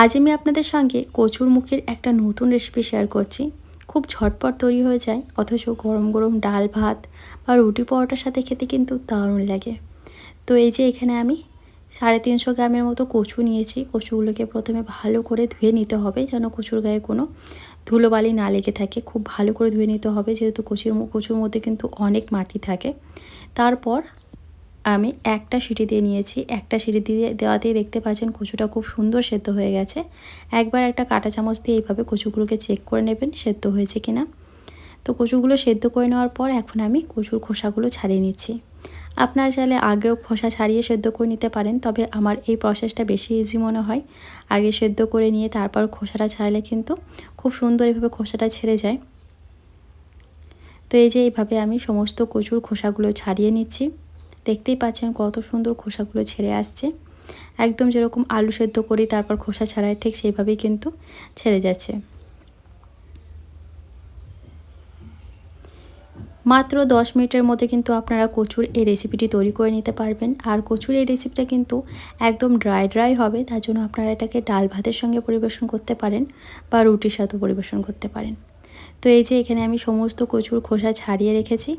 আজ আমি আপনাদের সঙ্গে কচুর মুখের একটা নতুন রেসিপি শেয়ার করছি। খুব ঝটপট তৈরি হয়ে যায়, অথচ গরম গরম ডাল ভাত বা রুটি পরোটার সাথে খেতে কিন্তু দারুণ লাগে। তো এই যে এখানে আমি সাড়ে তিনশো গ্রামের মতো কচু নিয়েছি। কচুগুলোকে প্রথমে ভালো করে ধুয়ে নিতে হবে যেন কচুর গায়ে কোনো ধুলোবালি না লেগে থাকে। খুব ভালো করে ধুয়ে নিতে হবে, যেহেতু কচুর কচুর মধ্যে কিন্তু অনেক মাটি থাকে। তারপর আমি একটা সিটি দিয়ে নিয়েছি। একটা সিটি দিয়ে দেওয়াতেই দেখতে পাচ্ছেন কচুটা খুব সুন্দর সেদ্ধ হয়ে গেছে। একবার একটা কাঁটা চামচ দিয়ে এইভাবে কচুগুলোকে চেক করে নেবেন সেদ্ধ হয়েছে কিনা। তো কচুগুলো সেদ্ধ করে নেওয়ার পর এখন আমি কচুর খোসাগুলো ছাড়িয়ে নিচ্ছি। আপনারা চাইলে আগেও খোসা ছাড়িয়ে সেদ্ধ করে নিতে পারেন, তবে আমার এই প্রসেসটা বেশি ইজি মনে হয়। আগে সেদ্ধ করে নিয়ে তারপর খোসাটা ছাড়লে কিন্তু খুব সুন্দর এভাবে খোসাটা ছেড়ে যায়। তো এই যে এইভাবে আমি সমস্ত কচুর খোসাগুলো ছাড়িয়ে নিচ্ছি। দেখতেই পাচ্ছেন কত সুন্দর খোসাগুলো ছেড়ে আসছে। একদম যেরকম আলু সেদ্ধ করি, তারপর খোসা ছাড়াই ঠিক সেইভাবেই কিন্তু ছেড়ে যাচ্ছে। মাত্র দশ মিনিটের মধ্যে কিন্তু আপনারা কচুর এই রেসিপিটি তৈরি করে নিতে পারবেন। আর কচুর এই রেসিপিটা কিন্তু একদম ড্রাই ড্রাই হবে, তার জন্য আপনারা এটাকে ডাল ভাতের সঙ্গে পরিবেশন করতে পারেন বা রুটির সাথে পরিবেশন করতে পারেন। তো এই যে এখানে আমি সমস্ত কচুর খোসা ছাড়িয়ে রেখেছি।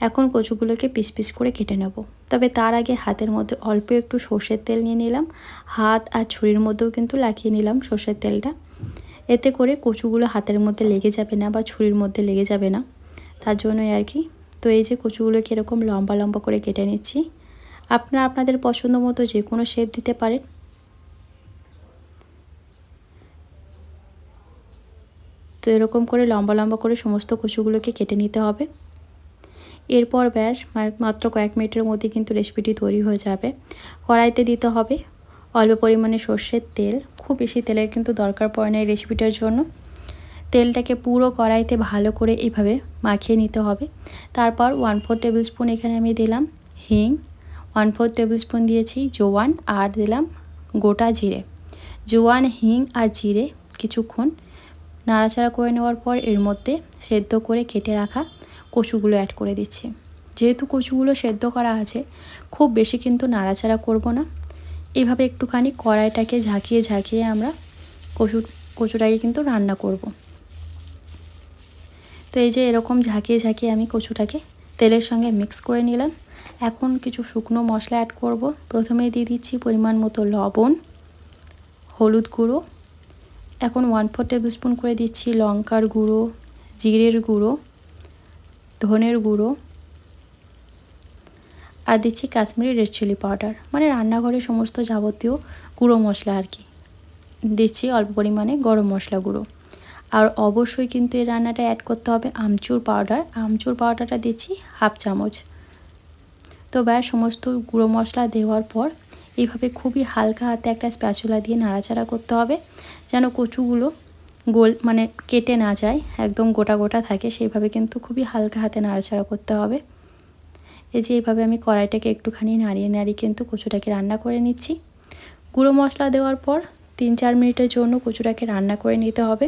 এখন কচুগুলোকে পিস পিস করে কেটে নেব। তবে তার আগে হাতের মধ্যে অল্প একটু সর্ষের তেল নিয়ে নিলাম। হাত আর ছুরির মধ্যেও কিন্তু লাগিয়ে নিলাম সর্ষের তেলটা। এতে করে কচুগুলো হাতের মধ্যে লেগে যাবে না বা ছুরির মধ্যে লেগে যাবে না। তার জন্যই আর কি। তো এই যে কচুগুলোকে এরকম লম্বা লম্বা করে কেটে নিচ্ছি। আপনারা আপনাদের পছন্দ মতো যে কোনো শেপ দিতে পারেন। তো এরকম করে লম্বা লম্বা করে সমস্ত কচুগুলোকে কেটে নিতে হবে। এরপর ব্যাস মাত্র কয়েক মিনিটের মধ্যে কিন্তু রেসিপিটি তৈরি হয়ে যাবে। কড়াইতে দিতে হবে অল্প পরিমাণে সর্ষের তেল। খুব বেশি তেলের কিন্তু দরকার পড়ে না এই রেসিপিটার জন্য। তেলটাকে পুরো কড়াইতে ভালো করে এইভাবে মাখিয়ে নিতে হবে। তারপর ওয়ান ফোর টেবিল স্পুন এখানে আমি দিলাম হিং ওয়ান ফোর টেবিল স্পুন দিয়েছি জোয়ান আর দিলাম গোটা জিরে। জোয়ান, হিং আর জিরে কিছুক্ষণ নাড়াচাড়া করে নেওয়ার পর এর মধ্যে সেদ্ধ করে কেটে রাখা কচুগুলো অ্যাড করে দিচ্ছি। যেহেতু কচুগুলো সেদ্ধ করা আছে, খুব বেশি কিন্তু নাড়াচাড়া করব না। এভাবে একটুখানি কড়াইটাকে ঝাঁকিয়ে ঝাঁকিয়ে আমরা কচু, কচুটাকে কিন্তু রান্না করব। তো এই যে এরকম ঝাঁকিয়ে ঝাঁকিয়ে আমি কচুটাকে তেলের সঙ্গে মিক্স করে নিলাম। এখন কিছু শুকনো মশলা অ্যাড করব। প্রথমেই দিয়ে দিচ্ছি পরিমাণ মতো লবণ, হলুদ গুঁড়ো। এখন ওয়ান ফোর টেবিল স্পুন করে দিচ্ছি লঙ্কার গুঁড়ো, জিরের গুঁড়ো। ধনের গুঁড়ো আর দিচ্ছি কাশ্মীরি রেড চিলি পাউডার। মানে রান্নাঘরে সমস্ত যাবতীয় গুঁড়ো মশলা আর কি। দিচ্ছি অল্প পরিমাণে গরম মশলা গুঁড়ো। আর অবশ্যই কিন্তু এই রান্নাটা অ্যাড করতে হবে আমচুর পাউডার। আমচুর পাউডারটা দিচ্ছি হাফ চামচ। তো ব্যাস, সমস্ত গুঁড়ো মশলা দেওয়ার পর এইভাবে খুবই হালকা হাতে একটা স্প্যাচুলা দিয়ে নাড়াচাড়া করতে হবে। যেন কচুগুলো গোল মানে কেটে না যায়, একদম গোটা গোটা থাকে, সেইভাবে কিন্তু খুবই হালকা হাতে নাড়াচাড়া করতে হবে। এই যে এইভাবে আমি কড়াইটাকে একটুখানি নাড়িয়ে নাড়িয়ে কিন্তু কচুটাকে রান্না করে নিচ্ছি। গুঁড়ো মশলা দেওয়ার পর তিন চার মিনিটের জন্য কচুটাকে রান্না করে নিতে হবে।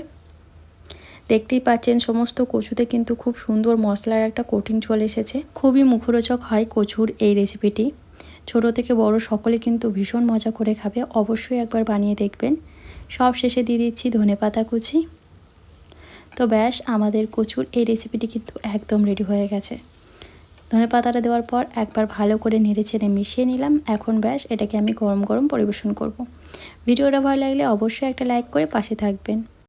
দেখতেই পাচ্ছেন সমস্ত কচুতে কিন্তু খুব সুন্দর মশলার একটা কোটিং চলে এসেছে। খুবই মুখরোচক হয় কচুর এই রেসিপিটি ছোট থেকে বড় সকলে কিন্তু ভীষণ মজা করে খাবে, অবশ্যই একবার বানিয়ে দেখবেন। সব শেষে দিয়ে দিচ্ছি ধনে পাতা কুচি। তো ব্যাস, আমাদের কচুর এই রেসিপিটি কিন্তু একদম রেডি হয়ে গেছে। ধনে পাতাটা দেওয়ার পর একবার ভালো করে নেড়ে চেড়ে মিশিয়ে নিলাম। এখন ব্যাস, এটাকে আমি গরম গরম পরিবেশন করব। ভিডিওটা ভালো লাগলে অবশ্যই একটা লাইক করে পাশে থাকবেন।